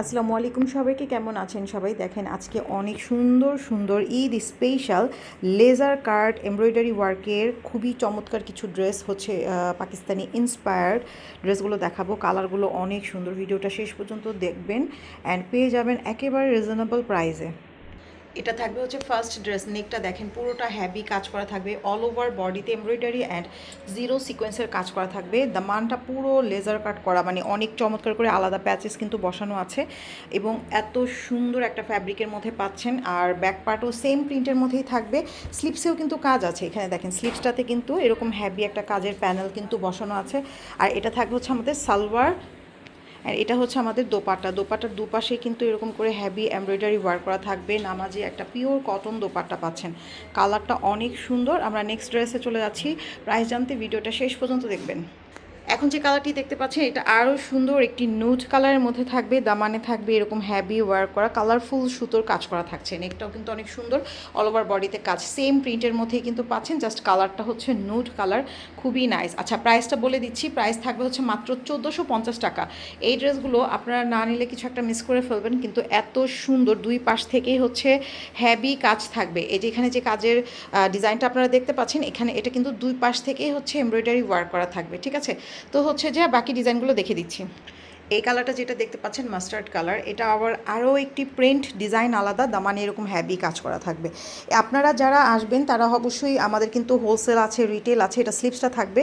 আসসালামু আলাইকুম সবাইকে, কেমন আছেন সবাই? দেখেন আজকে অনেক সুন্দর সুন্দর Eid special laser card embroidery ওয়ার্কের খুবই চমৎকার কিছু ড্রেস হচ্ছে পাকিস্তানি ইন্সপায়ার্ড ড্রেসগুলো দেখাবো। কালারগুলো অনেক সুন্দর, ভিডিওটা শেষ পর্যন্ত দেখবেন অ্যান্ড পেয়ে যাবেন একেবারে রিজনেবল প্রাইসে এটা থাকবে হচ্ছে ফার্স্ট ড্রেস নেকটা দেখেন পুরোটা হ্যাভি কাজ করা থাকবে অল ওভার বডিতে এমব্রয়ডারি অ্যান্ড জিরো সিকোয়েন্সের কাজ করা থাকবে। দামানটা পুরো লেজার কাট করা মানে অনেক চমৎকার করে আলাদা প্যাচেস কিন্তু বসানো আছে। এবং এত সুন্দর একটা ফ্যাব্রিকের মধ্যে পাচ্ছেন, আর ব্যাক পার্টও সেম প্রিন্টের মধ্যেই থাকবে। স্লিপসেও কিন্তু কাজ আছে এখানে দেখেন স্লিপসটাতে কিন্তু এরকম হ্যাভি একটা কাজের প্যানেল কিন্তু বসানো আছে। আর এটা থাকবে হচ্ছে আমাদের সালোয়ার আর এটা হচ্ছে আমাদের দোপাট্টা। দোপাট্টার দুপাশে কিন্তু এরকম করে হ্যাভি এমব্রয়ডারি ওয়ার্ক করা থাকবে। নামাজি একটা পিওর কটন দোপাট্টা পাচ্ছেন। কালারটা অনেক সুন্দর। আমরা নেক্সট ড্রেসে চলে যাচ্ছি। প্রাইস জানতে ভিডিওটা শেষ পর্যন্ত দেখবেন। এখন যে কালারটি দেখতে পাচ্ছেন, এটা আরও সুন্দর একটি নুড কালারের মধ্যে থাকবে। দামানে থাকবে এরকম হ্যাভি ওয়ার্ক করা কালারফুল সুতোর কাজ করা থাকছে। নেকটাও কিন্তু অনেক সুন্দর অল ওভার বডিতে কাজ। সেম প্রিন্টের মধ্যেই কিন্তু পাচ্ছেন জাস্ট কালারটা হচ্ছে নুড কালার খুবই নাইস আচ্ছা প্রাইসটা বলে দিচ্ছি। প্রাইস থাকবে হচ্ছে মাত্র চোদ্দোশো পঞ্চাশ টাকা। এই ড্রেসগুলো আপনারা না নিলে কিছু একটা মিস করে ফেলবেন, কিন্তু এত সুন্দর দুই পাশ থেকেই হচ্ছে হ্যাভি কাজ থাকবে। এই যে এখানে যে কাজের ডিজাইনটা আপনারা দেখতে পাচ্ছেন, এখানে এটা কিন্তু দুই পাশ থেকেই হচ্ছে এমব্রয়ডারি ওয়ার্ক করা থাকবে, ঠিক আছে? তো হচ্ছে যে বাকি ডিজাইনগুলো দেখে দিচ্ছি। এই কালারটা যেটা দেখতে পাচ্ছেন মাস্টার্ড কালার এটা আবার আরও একটি প্রিন্ট ডিজাইন আলাদা, দামানে এরকম হ্যাভি কাজ করা থাকবে। আপনারা যারা আসবেন, তারা অবশ্যই আমাদের কিন্তু হোলসেল আছে রিটেল আছে, এটা স্লিপসটা থাকবে।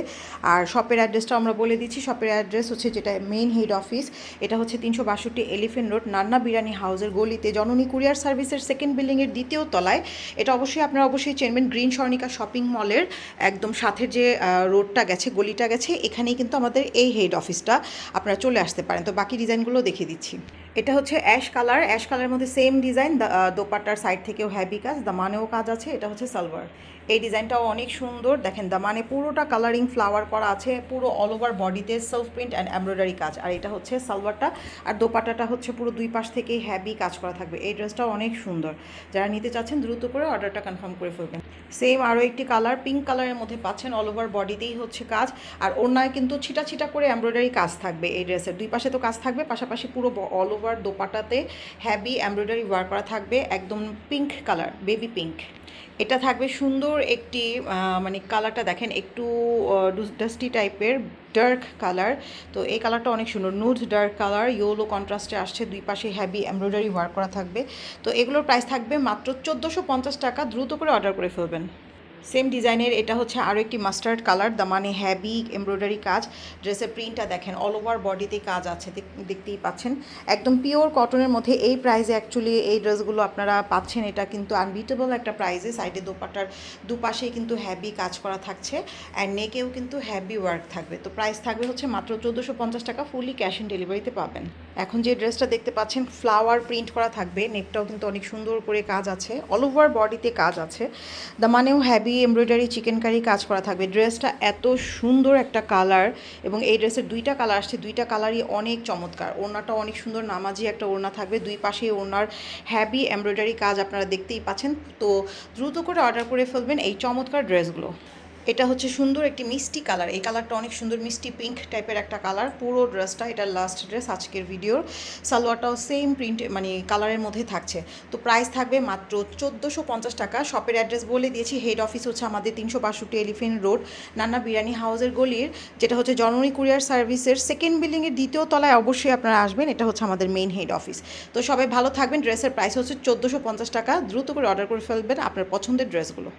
আর শপের অ্যাড্রেসটা আমরা বলে দিচ্ছি শপের অ্যাড্রেস হচ্ছে যেটা মেইন হেড অফিস এটা হচ্ছে তিনশো বাষট্টি এলিফেন্ট রোড নান্না বিরিয়ানি হাউসের গলিতে, জননী কুরিয়ার সার্ভিসের সেকেন্ড বিল্ডিংয়ের দ্বিতীয় তলায়। এটা অবশ্যই আপনারা অবশ্যই চেনবেন, গ্রিন স্বর্ণিকা শপিং মলের একদম সাথে যে রোডটা গেছে, গলিটা গেছে, এখানেই কিন্তু আমাদের এই হেড অফিসটা আপনারা চলে আসতে পারেন। তো বাকি ডিজাইনগুলো দেখিয়ে দিচ্ছি। এটা হচ্ছে অ্যাশ কালার। অ্যাশ কালারের মধ্যে সেম ডিজাইন দোপাট্টার সাইড থেকেও হ্যাভি কাজ দামানেও কাজ আছে, এটা হচ্ছে সালোয়ার এই ডিজাইনটাও অনেক সুন্দর। দেখেন দামানে পুরোটা কালারিং ফ্লাওয়ার করা আছে, পুরো অল ওভার বডিতে সেলফ প্রিন্ট অ্যান্ড এমব্রয়ডারি কাজ। আর এটা হচ্ছে সালোয়ারটা আর দোপাট্টাটা হচ্ছে পুরো দুই পাশ থেকেই হ্যাভি কাজ করা থাকবে। এই ড্রেসটাও অনেক সুন্দর। যারা নিতে চাচ্ছেন, দ্রুত করে অর্ডারটা কনফার্ম করে ফেলবেন। সেম আরও একটি কালার পিঙ্ক কালারের মধ্যে পাচ্ছেন অল ওভার বডিতেই হচ্ছে কাজ। আর ওনায় কিন্তু ছিটা ছিটা করে এমব্রয়ডারি কাজ থাকবে এই ড্রেসের দুই পাশে তো কাজ থাকবে, পাশাপাশি পুরো অল ওভার দোপাটাতে হ্যাভি এমব্রয়ডারি ওয়ার্ক করা থাকবে, একদম পিঙ্ক কালার বেবি পিঙ্ক এটা থাকবে সুন্দর একটি মানে কালারটা দেখেন একটু ডাস্টি টাইপের ডার্ক কালার তো এই কালারটা অনেক সুন্দর নুড ডার্ক কালার ইয়োলো কন্ট্রাস্টে আসছে, দুই পাশে হ্যাভি এমব্রয়ডারি ওয়ার্ক করা থাকবে। তো এগুলোর প্রাইস থাকবে মাত্র চোদ্দোশো টাকা, দ্রুত করে অর্ডার করে ফেলবেন। সেম ডিজাইনের এটা হচ্ছে আরও একটি মাস্টার্ড কালার দা মানে হ্যাভি এমব্রয়ডারি কাজ। ড্রেসের প্রিন্টটা দেখেন অল ওভার বডিতে কাজ আছে, দেখ- দেখতেই পাচ্ছেন। একদম পিওর কটনের মধ্যে এই প্রাইসে অ্যাকচুয়ালি এই ড্রেসগুলো আপনারা পাচ্ছেন, এটা কিন্তু আনবিটেবল একটা প্রাইসে সাইডে দোপাটার দুপাশেই কিন্তু হ্যাভি কাজ করা থাকছে অ্যান্ড নেকেও কিন্তু হ্যাভি ওয়ার্ক থাকবে। তো প্রাইস থাকবে হচ্ছে মাত্র চোদ্দোশো পঞ্চাশ টাকা ফুলি ক্যাশ অন ডেলিভারিতে পাবেন। এখন যে ড্রেসটা দেখতে পাচ্ছেন ফ্লাওয়ার প্রিন্ট করা থাকবে নেকটাও কিন্তু অনেক সুন্দর করে কাজ আছে অল ওভার বডিতে কাজ আছে। দা মানেও হ্যাভি এমব্রয়ডারি চিকেন কারি কাজ করা থাকবে। ড্রেসটা এত সুন্দর একটা কালার এবং এই ড্রেসের দুইটা কালার আসছে। দুইটা কালারই অনেক চমৎকার। ওড়নাটা অনেক সুন্দর, নামাজি একটা ওড়না থাকবে। দুই পাশে ওড়নার হ্যাভি এমব্রয়ডারি কাজ আপনারা দেখতেই পাচ্ছেন। তো দ্রুত করে অর্ডার করে ফেলবেন এই চমৎকার ড্রেসগুলো এটা হচ্ছে সুন্দর একটি মিষ্টি কালার। এই কালারটা অনেক সুন্দর, মিষ্টি পিঙ্ক টাইপের একটা কালার। পুরো ড্রেসটা, এটা লাস্ট ড্রেস আজকের ভিডিওর সালোয়ারটাও সেম প্রিন্ট মানে কালারের মধ্যে থাকছে। তো প্রাইস থাকবে মাত্র চোদ্দোশো পঞ্চাশ টাকা। শপের অ্যাড্রেস বলে দিয়েছি হেড অফিস হচ্ছে আমাদের তিনশো বাষট্টি এলিফেন্ট রোড নান্না বিরিয়ানি হাউসের গলির, যেটা হচ্ছে জননী কুরিয়ার সার্ভিসের সেকেন্ড বিল্ডিংয়ের দ্বিতীয় তলায় অবশ্যই আপনারা আসবেন। এটা হচ্ছে আমাদের মেইন হেড অফিস তো সবাই ভালো থাকবেন ড্রেসের প্রাইস হচ্ছে চোদ্দোশো পঞ্চাশ টাকা। দ্রুত করে অর্ডার করে ফেলবেন আপনার পছন্দের ড্রেসগুলো